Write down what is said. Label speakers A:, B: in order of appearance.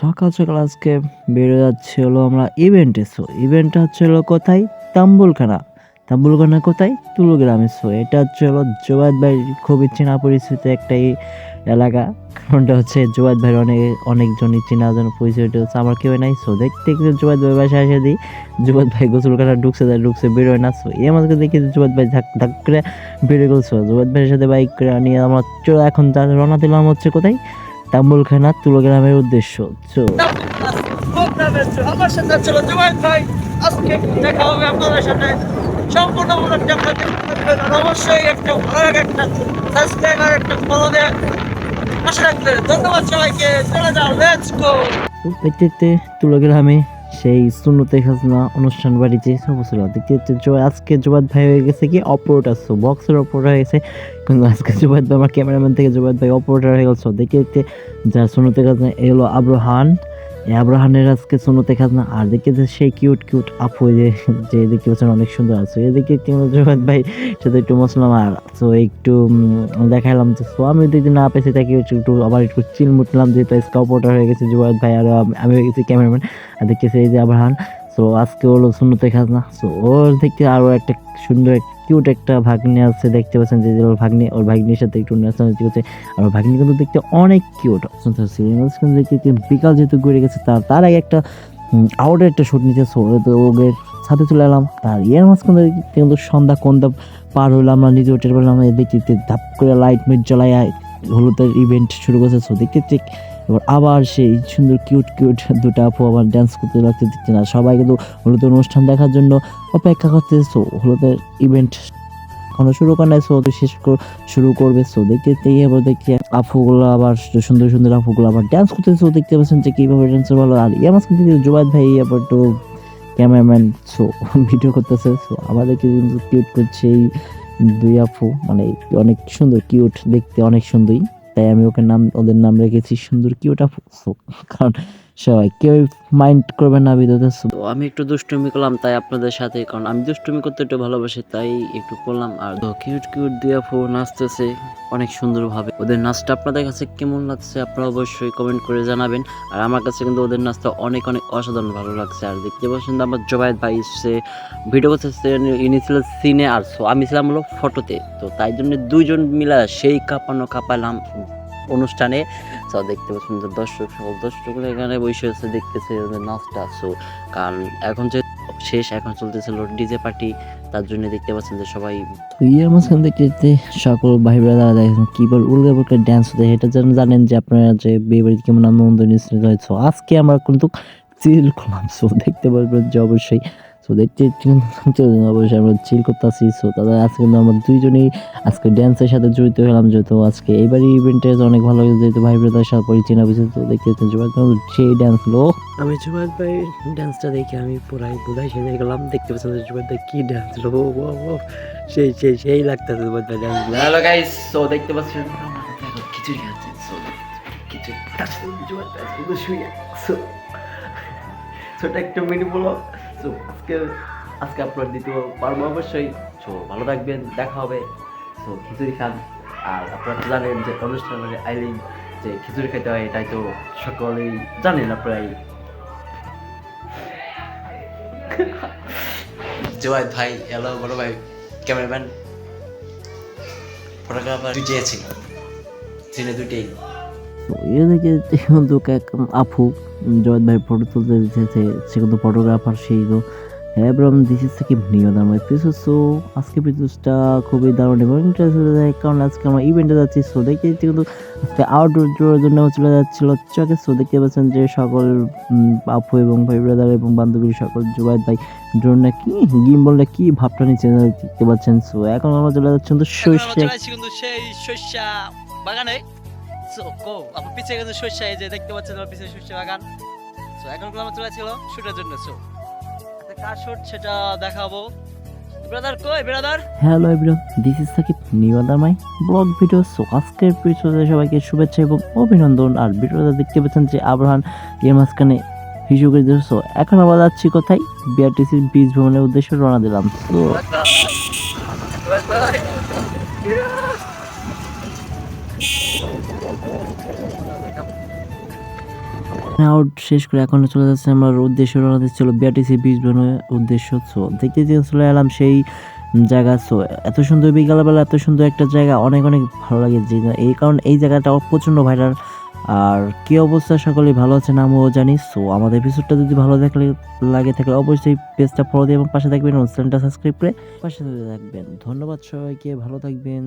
A: সকাল সকাল আজকে বেরো যাচ্ছে হলো আমরা ইভেন্টে সো ইভেন্টটা হচ্ছে হলো কোথায়? তাম্বুলখানা। তাম্বুলখানা কোথায়? তুলগ্রামে সো এটা হচ্ছে হলো জোবাদ ভাই খুবই চেনা পরিচিত একটা এই এলাকা। কারণটা হচ্ছে জোবাদ ভাইয়ের অনেক অনেকজনই চেনা জন পরিচিত হচ্ছে আমার কেউ নাই সো দেখতে দেখতে জোবাদ ভাই বাসায় এসে দিই। জোবাদ ভাই গোসলখানা ঢুকছে যায় ঢুকছে, বেরোয় না সো এই আমাকে দেখি জোবাদ ভাই ধাক ধাক করে বেরোয় গেছে জোবাদ ভাইয়ের সাথে বাইক করে নিয়ে আমার চলো, এখন রওনা দিলাম হচ্ছে কোথায়? তাম্বুলখানা তুলগ্রামের উদ্দেশ্য।
B: আমার সাথে ছিল জুবাইর ভাই আজকে দেখা হবে আপনাদের সাথে অবশ্যই একটা ভালো লাগে একটা ফলো রাখবেন ধন্যবাদ সবাইকে। চলে যাও লেটস গো
A: তো দেখতে দেখতে তুলগ্রামে সেই সুন্নতে খাজনা অনুষ্ঠান বাড়িতে সমস্ত দেখতে দেখতে আজকে জোবাদ ভাই হয়ে গেছে কি? অপারেটার সো বক্সের অপারেটার হয়ে গেছে। কিন্তু আজকে জোবাদ ভাই, আমার ক্যামেরাম্যান থেকে জুবাদ ভাই অপারেটার হয়ে গেছে দেখতে দেখতে যা সুন্নতে খাজনা এলো হলো আব্রাহান আব্রাহানের আজকে সুন্নতে খাজনা, আর দেখে যে সেই কিউট কিউট আপু যে যে দেখতে পাচ্ছেন অনেক সুন্দর আছে। এদিকে জোবাদ ভাই? সাথে একটু মশলাম আর, তো একটু দেখালাম যে সো আমি যদি না পেয়েছি, তাকে একটু আবার একটু চিল মুটলাম যে আজকে অপারেটার হয়ে গেছে জোবাদ ভাই, আর আমি- আমি হয়ে গেছি ক্যামেরাম্যান আর দেখেছি এই যে আবরাহান সো আজকে হলো শূন্যতে খাজনা। সো ওর দেখতে আরও একটা সুন্দর কিউট একটা ভাগ্নি আছে, দেখতে পাচ্ছেন যে ওর ভাগ্নি, ওর ভাগ্নির সাথে একটু নাচানাচি করছে। আর ওর ভাগ্নি কিন্তু দেখতে অনেক কিউট বিকাল যেহেতু ঘুরে গেছে তার তার আগে একটা আউটের একটা শুট নিচ্ছে সো তো ওদের সাথে চলে এলাম। তার এর মাঝখানে কিন্তু সন্ধ্যা কোনটা পার হলো, আমরা নিজে উঠে পারলাম দেখতে ধাপ করে লাইট মিট জ্বলাই হলুদের ইভেন্ট শুরু করছে। সো দেখতে এবার আবার সেই সুন্দর কিউট কিউট দুটো আপু আবার ডান্স করতে লাগতে দিচ্ছে না। সবাই কিন্তু হলুদের অনুষ্ঠান দেখার জন্য অপেক্ষা করতে সো হলুদের ইভেন্ট এখনও শুরু করে নাই। সো শেষ শুরু করবে। সো দেখতে দেখতে এবার দেখছি আপুগুলো আবার সুন্দর সুন্দর আপুগুলো আবার ডান্স করতে সো দেখতে পাচ্ছেন যে কীভাবে ডান্সার ভালো। আর মাঝখান থেকে জুবাদ ভাই আবার তো ক্যামেরাম্যান সো ভিডিও করতেছে। সো আবার দেখি কিন্তু কিউট করছে এই দুই আপু। মানে অনেক সুন্দর কিউট দেখতে অনেক সুন্দরই। তাই আমি ওকে নাম ওদের নাম রেখেছি সুন্দর কি ওটা কারণ সবাই কেউ মাইন্ড করবে না ভিডিওতে তো আমি একটু দুষ্টুমি করলাম তাই আপনাদের সাথে কারণ আমি দুষ্টুমি করতে একটু ভালোবাসি তাই একটু করলাম। আর কিউট কিউট দুই আপু নাচতেছে অনেক সুন্দরভাবে। ওদের নাচটা আপনাদের কাছে কেমন লাগছে আপনারা অবশ্যই কমেন্ট করে জানাবেন। আর আমার কাছে কিন্তু ওদের নাচটা অনেক অনেক অসাধারণ ভালো লাগছে। আর দেখতে পাচ্ছেন আমার জবায়েদ ভাই সে ভিডিও করতেছে ইনি ছিল সিনে আর আমি ছিলাম হলো ফটোতে তো তাই জন্য দুইজন মিলা সেই কাঁপানো কাঁপালাম। অনুষ্ঠানে। তো দেখতে পাচ্ছেন যে দর্শক সকল দর্শকগুলো এখানে বসে আছে, দেখতেছে নাচটা সো কারণ এখন যে শেষ, এখন চলতেছিল ডিজে পার্টি। তার জন্য দেখতে পাচ্ছেন যে সবাই ইয়ার মাঝখান দেখতে দেখতে সকল ভাই ব্রাদার দেখেন কি বল উল্কা পুলকা ড্যান্স হতে এটা যেন জানেন যে আপনারা যে বিয়ে বাড়িতে কেমন আনন্দ হয়েছে আজকে আমরা কিন্তু চিল করলাম সো দেখতে পারবেন যে অবশ্যই সো দেখতে দেখতে অবশ্যই আমরা চিল করতেছি সো তাদের আজকে কিন্তু আমরা দুইজনেই আজকে ড্যান্সের সাথে জড়িত হলাম যেহেতু আজকে এইবারই ইভেন্টে অনেক ভালো হয়েছে যেহেতু ভাই ব্রাদার সাথে পরিচয় বুঝে তো দেখতে জোবাদ সেই ড্যান্স লো
C: আমি জুবাদ ভাই ডান্সটা দেখে আমি পুরাই বুধাই সেজে গেলাম দেখতে পাচ্ছেন জুবাদ ভাই কি ডান্স লো ও ও ও সেই সেই সেই লাগতেছে জুবাদ ভাই ডান্স
A: হ্যালো গাইস সো দেখতে পাচ্ছেন খিচুড়ি আছে সো তার সাথে ভাই শুয়ে সো ছোট একটা মিনি বলো সো আজকে আজকে আপলোড দিতে পারব অবশ্যই। সো ভালো থাকবেন দেখা হবে। সো খিচুড়ি খান। আর আপনারা তো জানেন যে অনুষ্ঠান মানে আইলেই যে খিচুড়ি খেতে হয় এটাই তো সকলেই জানেন আপনারাই।
D: জোয়াদ ভাই এলো বড় ভাই ক্যামেরাম্যান ফটোগ্রাফার দুইটাই আছে। সিনে দুইটাই।
A: তো এদিকে আপু জয়দ ভাই ফটো তুলতে দিতেছে সে কিন্তু ফটোগ্রাফার সেই তো হ্যাঁ এবং দিস ইজ থেকে নিয়ম আমার এপিসোড সো আজকে এপিসোডটা খুবই দারুণ এবং ইন্টারেস্ট যায় কারণ আজকে আমরা ইভেন্টে যাচ্ছি সো দেখতে কিন্তু আজকে আউটডোর জন্য চলে যাচ্ছিল চকে সো দেখতে পাচ্ছেন যে সকল আপু এবং ভাই ব্রাদার এবং বান্ধবীর সকল জুবাইদ ভাই ড্রোন না কি গিম বললে কি ভাবটা নিচে দেখতে পাচ্ছেন সো এখন আমরা চলে যাচ্ছি কিন্তু শস্য
B: কিন্তু সেই শস্যা বাগানে। সো কো আমার পিছে কিন্তু শস্যা এই যে দেখতে পাচ্ছেন আমার পিছে শস্যা বাগান। সো এখন আমরা চলে আসছিল শুটের জন্য সো কার শুট সেটা দেখাবো। ব্রাদার কই brother
A: hello everyone this is Sakib new other my blog video so আজকের ভিডিওতে সবাইকে শুভেচ্ছা এবং অভিনন্দন। আর ভিডিওটা দেখতে পাচ্ছেন যে আবরাহান এর মাঝখানে হিসু করে সো এখন আবার যাচ্ছি কোথায়? বিআরটিসির বীজ ভ্রমণের উদ্দেশ্যে রওনা দিলাম। তো আউট শেষ করে এখন চলে যাচ্ছে আমার উদ্দেশ্য রওনা দিচ্ছিল বিআরটিসি বীজ বানোয়ার উদ্দেশ্য সো দেখতে চলে এলাম সেই জায়গা সো এত সুন্দর বিকালবেলা, এত সুন্দর একটা জায়গা, অনেক অনেক ভালো লাগে যে এই কারণ এই জায়গাটা প্রচণ্ড ভাইরাল আর কি অবস্থা সকলে ভালো আছেন আমিও জানি। সো আমাদের এপিসোডটা যদি ভালো দেখলে, লাগে থাকলে অবশ্যই পেজটা ফলো দিয়ে এবং পাশে থাকবেন চ্যানেলটা সাবস্ক্রাইব করে পাশে থাকবেন। ধন্যবাদ সবাইকে, ভালো থাকবেন।